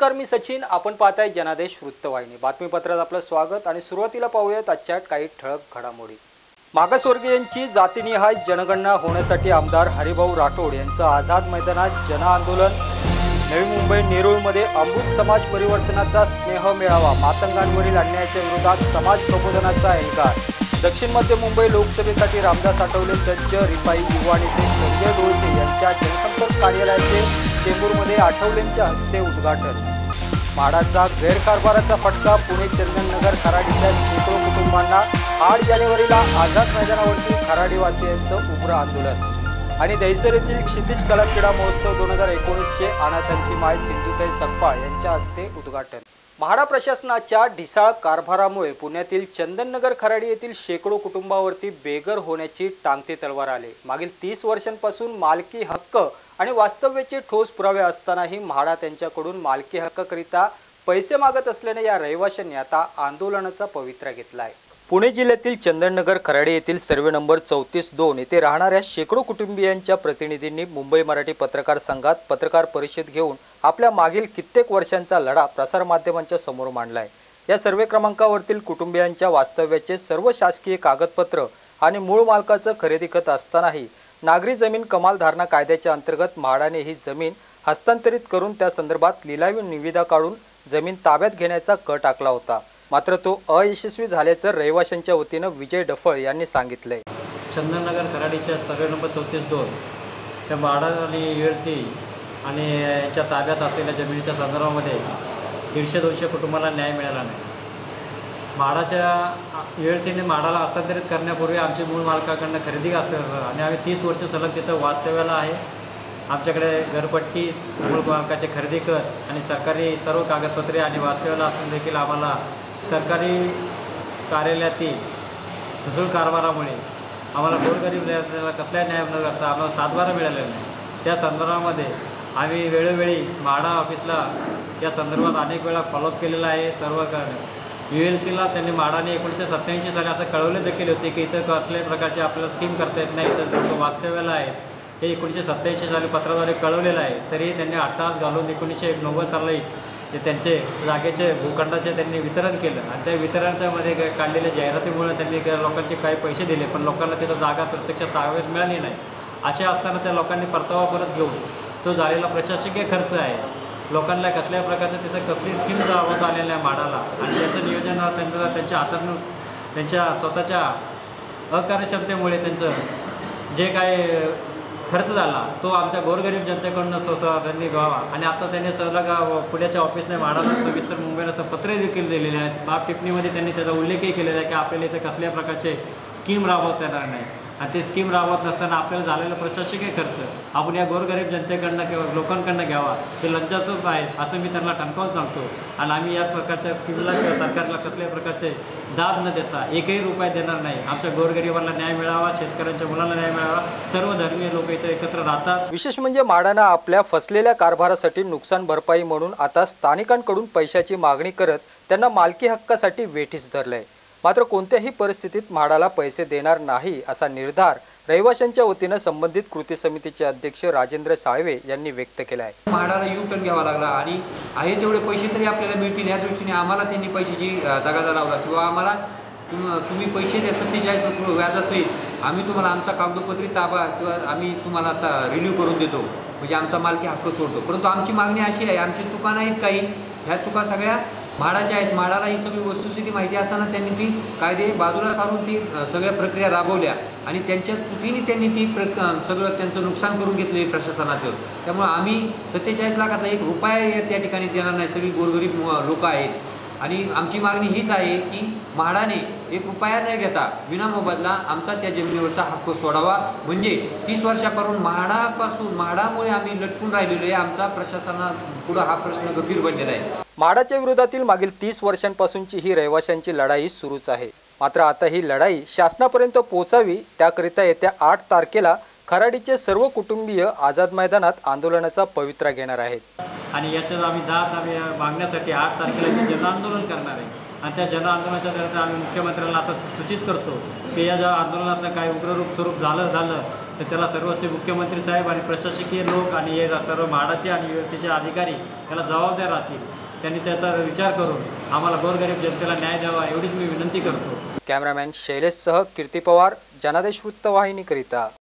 नमस्कार मी सचिन. आपण पाहताय जनादेश वृत्तवाहिनी. बातमीपत्रात आपलं स्वागत आणि सुरुवातीला पाहूयात आजच्या काही ठळक घडामोडी. मागासवर्गीयांची जातीनिहाय जनगणना होण्यासाठी आमदार हरिभाऊ राठोड यांचं आझाद मैदानात जनआंदोलन नवी मुंबई नेरूळमध्ये अमृत समाज परिवर्तनाचा स्नेह मेळावा. मातंगांवरील अन्यायाच्या विरोधात समाज प्रबोधनाचा एल्गार. दक्षिण मध्य मुंबई लोकसभेसाठी रामदास आठवले सज्ज रिपाई युवा नेते संजय डोळसे यांच्या जनसंपर्क कार्यालयाचे चेंबूरमध्ये आठवलेंच्या हस्ते उद्घाटन. म्हाडाचा गैरकारभाराचा फटका पुणे चंदननगर खराडीच्या शेकडो कुटुंबांना आठ जानेवारीला आझाद मैदानावरती खराडीवासियांचं उग्र आंदोलन. आणि दहिसर येथील क्षितिज कला क्रीडा महोत्सव दोन हजार एकोणीसचे अनाथांची माय सिंधुताई सकपाळ यांच्या हस्ते उद्घाटन. म्हाडा प्रशासनाच्या ढिसाळ कारभारामुळे पुण्यातील चंदननगर खराडी येथील शेकडो कुटुंबावरती बेघर होण्याची टांगते तलवार आले. मागील तीस वर्षांपासून मालकी हक्क आणि वास्तव्याचे ठोस पुरावे असतानाही म्हाडा त्यांच्याकडून मालकी हक्काकरिता पैसे मागत असल्याने या रहिवाशांनी आता आंदोलनाचा पवित्रा घेतला आहे पुणे जिल्ह्यातील चंदननगर खराडे येथील सर्वे नंबर चौतीस दोन येथे राहणाऱ्या शेकडो कुटुंबियांच्या प्रतिनिधींनी मुंबई मराठी पत्रकार संघात पत्रकार परिषद घेऊन आपल्या मागील कित्येक वर्षांचा लढा प्रसारमाध्यमांच्या समोर मांडला आहे या सर्वे क्रमांकावरतील कुटुंबियांच्या वास्तव्याचे सर्व शासकीय कागदपत्र आणि मूळ मालकाचं खरेदी खत असतानाही नागरी जमीन कमाल धारणा कायद्याच्या अंतर्गत म्हाडाने ही जमीन हस्तांतरित करून त्या संदर्भात लिलावी निविदा काढून जमीन ताब्यात घेण्याचा कट आखला होता. मात्र तो अयशस्वी झाल्याचं रहिवाशांच्या वतीनं विजय डफळ यांनी सांगितलंय. चंदननगर कराडीच्या सर्वे नंबर चौतीस दोन त्या म्हाडा आणि यू एल सी आणि याच्या ताब्यात असलेल्या जमिनीच्या संदर्भामध्ये दीडशे दोनशे कुटुंबाला न्याय मिळाला नाही. म्हाडाच्या यू एल सीने म्हाडाला हस्तांतरित करण्यापूर्वी आमची मूळ मालकाकडनं खरेदी असते आणि आम्ही तीस वर्ष सलग तिथं वास्तव्याला आहे. आमच्याकडे घरपट्टी मूळ मालकाचे खरेदी कर आणि सरकारी सर्व कागदपत्रे आणि वास्तव्याला असून देखील आम्हाला सरकारी कार्यालयातील ठुसूळ कारभारामुळे आम्हाला गोरगरीब लेकराला कसलाही न्याय न करता आम्हाला सातबारा मिळालेला नाही. त्या संदर्भामध्ये आम्ही वेळोवेळी म्हाडा ऑफिसला या संदर्भात अनेक वेळा फॉलोअप केलेला आहे सर्व यू एल सीला त्यांनी म्हाडाने एकोणीसशे सत्त्याऐंशी साली असं कळवले देखील होते की इथं कसल्याही प्रकारची आपल्याला स्कीम करता येत नाही तर लोक वास्तव्याला आहे हे एकोणीसशे सत्त्याऐंशी साली पत्राद्वारे कळवलेलं आहे. तरी त्यांनी आठ तास घालून एकोणीसशे नव्वद साली ते त्यांचे जागेचे भूखंडाचे त्यांनी वितरण केलं. आणि त्या वितरणाच्यामध्ये काढलेल्या जाहिरातीमुळे त्यांनी लोकांचे काही पैसे दिले पण लोकांना तिथं जागा प्रत्यक्षात ताब्यात मिळाली नाही. असे असताना त्या लोकांनी परतावा परत घेऊन तो झालेला प्रशासकीय खर्च आहे. लोकांना कसल्या प्रकारचं तिथं कसली स्कीम राबवता आलेल्या आहे माडाला. आणि त्याचं नियोजन त्यांना त्यांच्या त्यांच्या हातातून त्यांच्या स्वतःच्या अकार्यक्षमतेमुळे त्यांचं जे काय खर्च झाला. तो आमच्या गोरगरीब जनतेकडून स्वतः त्यांनी घ्यावा. आणि आता त्यांनी सगळं पुण्याच्या ऑफिसने म्हाडाला सविस्तर मुंबईला असं पत्र देखील दिलेले आहेत. बाप टिप्पणीमध्ये त्यांनी त्याचा उल्लेखही केलेला आहे की आपल्याला इथं कसल्या प्रकारचे स्कीम राबवता येणार नाही आणि ते स्कीम राबवत नसताना आपल्याला झालेला प्रशासकीय खर्च आपण या गोरगरीब जनतेकडनं किंवा लोकांकडनं घ्यावा. ते लज्जाचंच आहे असं मी त्यांना ठणकावून सांगतो. आणि आम्ही या प्रकारच्या स्कीमला किंवा सरकारला कसल्याही प्रकारचे दाब न देता एकही रुपये देणार नाही. आमच्या गोरगरिबांना न्याय मिळावा शेतकऱ्यांच्या मुलांना न्याय मिळावा सर्व धर्मीय लोक इथं एकत्र राहतात. विशेष म्हणजे माडानं आपल्या फसलेल्या कारभारासाठी नुकसान भरपाई म्हणून आता स्थानिकांकडून पैशाची मागणी करत त्यांना मालकी हक्कासाठी वेठीस धरलंय. मात्र कोणत्याही परिस्थितीत म्हाडाला पैसे देणार नाही असा निर्धार रहिवाशांच्या वतीनं संबंधित कृती समितीचे अध्यक्ष राजेंद्र साळवे यांनी व्यक्त केला आहे म्हाडाला यू टर्न घ्यावा लागला आणि आहे तेवढे पैसे तरी आपल्याला मिळतील. या दृष्टीने आम्हाला त्यांनी पैशाची दगादा लावला किंवा आम्हाला तुम्ही पैसे द्या सत्तेचाळीस व्याज व्याजासहित आम्ही तुम्हाला आमचा कागदोपत्री ताबा किंवा आम्ही तुम्हाला आता रिन्यू करून देतो. म्हणजे आमचा मालकी हक्क सोडतो. परंतु आमची मागणी अशी आहे आमची चुका नाहीत काही. ह्या चुका सगळ्या म्हाडाच्या आहेत. म्हाडाला ही सगळी वस्तुस्थिती माहिती असताना त्यांनी ती कायदे बाजूला सारून ती सगळ्या प्रक्रिया राबवल्या. आणि त्यांच्या चुकीने त्यांनी ती प्र सगळं त्यांचं नुकसान करून घेतलं प्रशासनाचं. त्यामुळं आम्ही सत्तेचाळीस लाखाचा एक रुपया त्या ठिकाणी देणार नाही. सगळी गोरगरीब लोक आहेत. आणि आमची मागणी हीच आहे की म्हाडाने एक उपाय न घेता विना मोबदला आमचा त्या जमिनीवरचा हक्क सोडावा. म्हणजे तीस वर्षापासून म्हाडापासून म्हाडामुळे आम्ही लटकून राहिलेलो आहे आमचा प्रशासना पुढं हा प्रश्न गंभीर बनलेला आहे. म्हाडाच्या विरोधातील मागील तीस वर्षांपासूनची ही रहिवाशांची लढाई सुरूच आहे. मात्र आता ही लढाई शासनापर्यंत पोहोचावी त्याकरिता येत्या आठ तारखेला खराडीचे सर्व कुटुंबीय आझाद मैदानात आंदोलनाचा पवित्रा घेणार आहेत. आणि याच्यात आम्ही दाद आम्ही मागण्यासाठी आठ तारखेला इथे जनआंदोलन करणार आहे. आणि त्या जनआंदोलनाच्या दरम्यान आम्ही मुख्यमंत्र्यांना असं सूचित करतो की या ज्या आंदोलनाचं काही उग्ररूप स्वरूप झालं झालं तर त्याला सर्वस्वी मुख्यमंत्री साहेब आणि प्रशासकीय लोक आणि हे सर्व म्हाडाचे आणि यू अधिकारी याला जबाबदार राहतील. त्यांनी त्याचा विचार करून आम्हाला गोरगरीब जनतेला न्याय द्यावा एवढीच मी विनंती करतो. कॅमेरामॅन शैलेशसह कीर्ती पवार जनादेश वृत्तवाहिनीकरिता.